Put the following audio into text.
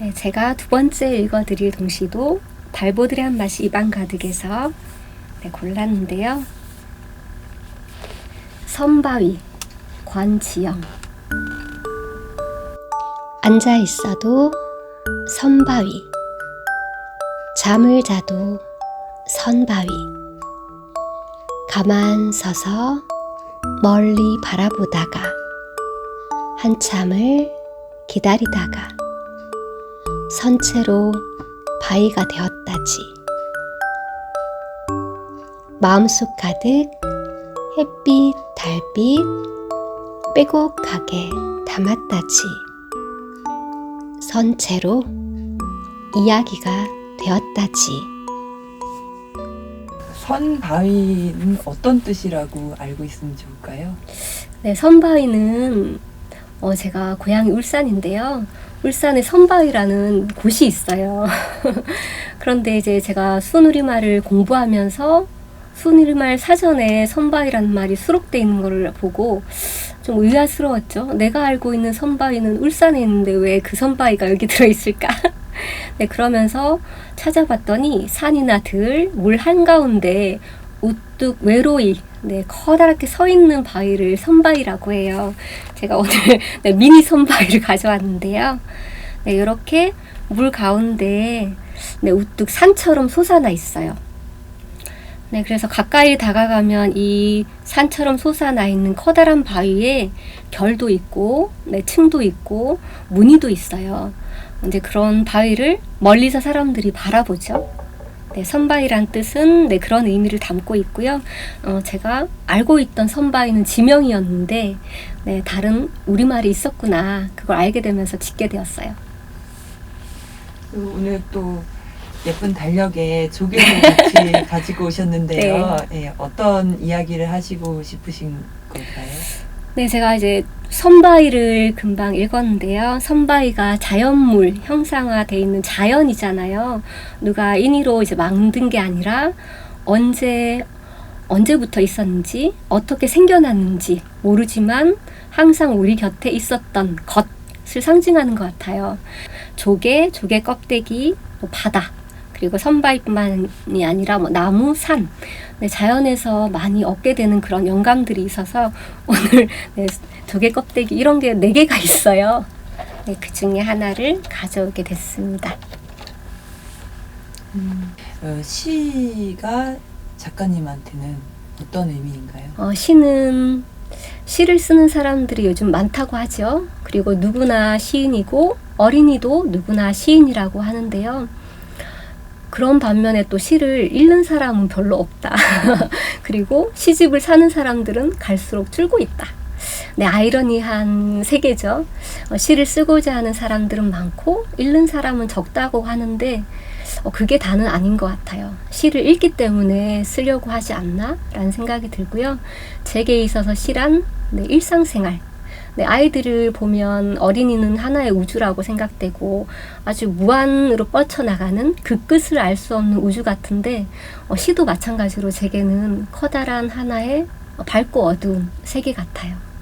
네, 제가 두 번째 읽어드릴 동시도 한 맛이 입안 가득해서 네, 골랐는데요. 선바위 관지영. 앉아 있어도 선바위 잠을 자도 선바위. 가만 서서 멀리 바라보다가 한참을 기다리다가 선체로 바위가 되었다지. 마음속 가득 햇빛, 달빛 빼곡하게 담았다지. 선체로 이야기가 되었다지. 선바위는 어떤 뜻이라고 알고 있으면 좋을까요? 네, 선바위는 어, 제가 고향이 울산인데요. 울산에 선바위라는 곳이 있어요. 그런데 이제 제가 순우리말을 공부하면서 순우리말 사전에 선바위라는 말이 수록되어 있는 것을 보고 좀 의아스러웠죠. 내가 알고 있는 선바위는 울산에 있는데 왜 그 선바위가 여기 들어있을까? 네, 그러면서 찾아봤더니 산이나 들, 물 한가운데 우뚝 외로이 네, 커다랗게 서 있는 바위를 선바위라고 해요. 제가 오늘 네, 미니 선바위를 가져왔는데요. 네, 이렇게 물 가운데 네, 우뚝 산처럼 솟아나 있어요. 네, 그래서 가까이 다가가면 이 산처럼 솟아나 있는 커다란 바위에 결도 있고, 네, 층도 있고, 무늬도 있어요. 이제 그런 바위를 멀리서 사람들이 바라보죠. 네, 선바위란 뜻은 네, 그런 의미를 담고 있고요. 어, 제가 알고 있던 선바위는 지명이었는데 네, 다른 우리말이 있었구나 그걸 알게 되면서 짓게 되었어요. 오늘 또 예쁜 달력에 조개를 같이 가지고 오셨는데요. 예, 어떤 이야기를 하시고 싶으신 걸까요? 네, 제가 이제 선바위를 금방 읽었는데요. 선바위가 자연물 형상화돼 있는 자연이잖아요. 누가 인위로 이제 만든 게 아니라 언제 언제부터 있었는지 어떻게 생겨났는지 모르지만 항상 우리 곁에 있었던 것을 상징하는 것 같아요. 조개, 조개 껍데기, 뭐 바다, 그리고 선바위뿐만이 아니라 뭐 나무, 산, 네, 자연에서 많이 얻게 되는 그런 영감들이 있어서 오늘 네, 조개 껍데기 이런 게 네 개가 있어요. 네, 그 중에 하나를 가져오게 됐습니다. 어, 시가 작가님한테는 어떤 의미인가요? 어, 시는 시를 쓰는 사람들이 요즘 많다고 하죠. 그리고 누구나 시인이고 어린이도 누구나 시인이라고 하는데요. 그런 반면에 또 시를 읽는 사람은 별로 없다. 그리고 시집을 사는 사람들은 갈수록 줄고 있다. 네, 아이러니한 세계죠. 어, 시를 쓰고자 하는 사람들은 많고 읽는 사람은 적다고 하는데 어, 그게 다는 아닌 것 같아요. 시를 읽기 때문에 쓰려고 하지 않나? 라는 생각이 들고요. 제게 있어서 시란 네, 일상생활. 네, 아이들을 보면 어린이는 하나의 우주라고 생각되고 아주 무한으로 뻗쳐나가는 그 끝을 알 수 없는 우주 같은데 어, 시도 마찬가지로 제게는 커다란 하나의 밝고 어두운 세계 같아요.